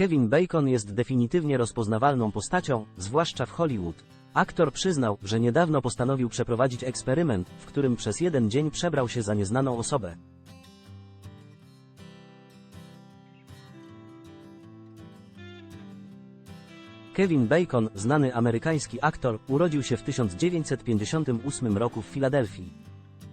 Kevin Bacon jest definitywnie rozpoznawalną postacią, zwłaszcza w Hollywood. Aktor przyznał, że niedawno postanowił przeprowadzić eksperyment, w którym przez jeden dzień przebrał się za nieznaną osobę. Kevin Bacon, znany amerykański aktor, urodził się w 1958 roku w Filadelfii.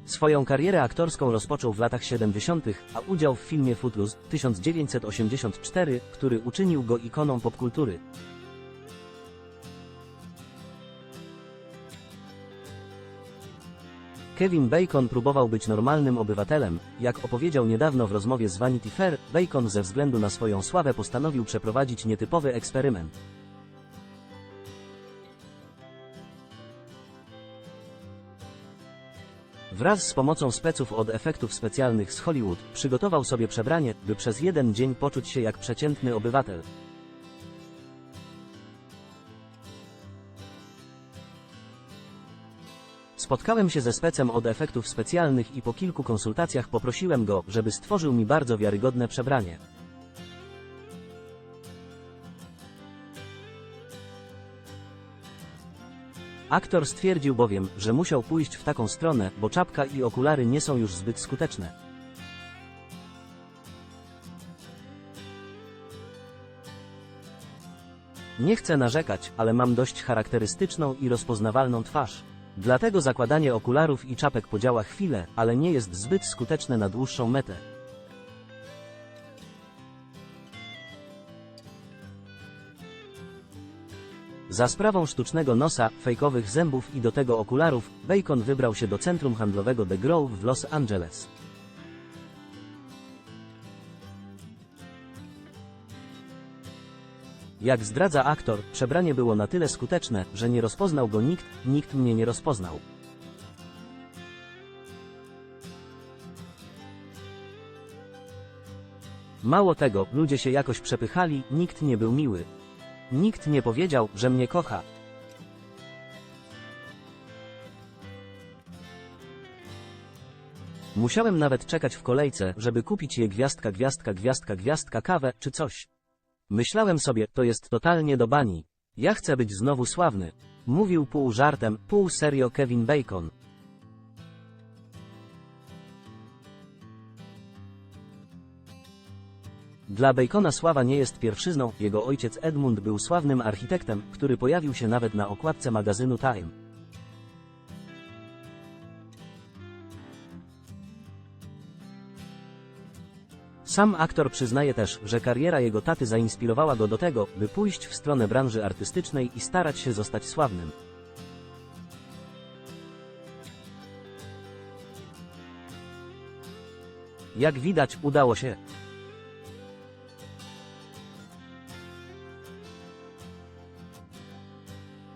Swoją karierę aktorską rozpoczął w latach 70., a udział w filmie Footloose 1984, który uczynił go ikoną popkultury. Kevin Bacon próbował być normalnym obywatelem. Jak opowiedział niedawno w rozmowie z Vanity Fair, Bacon ze względu na swoją sławę postanowił przeprowadzić nietypowy eksperyment. Wraz z pomocą speców od efektów specjalnych z Hollywood, przygotował sobie przebranie, by przez jeden dzień poczuć się jak przeciętny obywatel. Spotkałem się ze specem od efektów specjalnych i po kilku konsultacjach poprosiłem go, żeby stworzył mi bardzo wiarygodne przebranie. Aktor stwierdził bowiem, że musiał pójść w taką stronę, bo czapka i okulary nie są już zbyt skuteczne. Nie chcę narzekać, ale mam dość charakterystyczną i rozpoznawalną twarz. Dlatego zakładanie okularów i czapek podziała chwilę, ale nie jest zbyt skuteczne na dłuższą metę. Za sprawą sztucznego nosa, fejkowych zębów i do tego okularów, Bacon wybrał się do centrum handlowego The Grove w Los Angeles. Jak zdradza aktor, przebranie było na tyle skuteczne, że nie rozpoznał go nikt, nikt mnie nie rozpoznał. Mało tego, ludzie się jakoś przepychali, nikt nie był miły. Nikt nie powiedział, że mnie kocha. Musiałem nawet czekać w kolejce, żeby kupić je gwiazdka, gwiazdka, gwiazdka, gwiazdka, kawę, czy coś. Myślałem sobie, to jest totalnie do bani. Ja chcę być znowu sławny. Mówił pół żartem, pół serio Kevin Bacon. Dla Bacona sława nie jest pierwszyzną, jego ojciec Edmund był sławnym architektem, który pojawił się nawet na okładce magazynu Time. Sam aktor przyznaje też, że kariera jego taty zainspirowała go do tego, by pójść w stronę branży artystycznej i starać się zostać sławnym. Jak widać, udało się.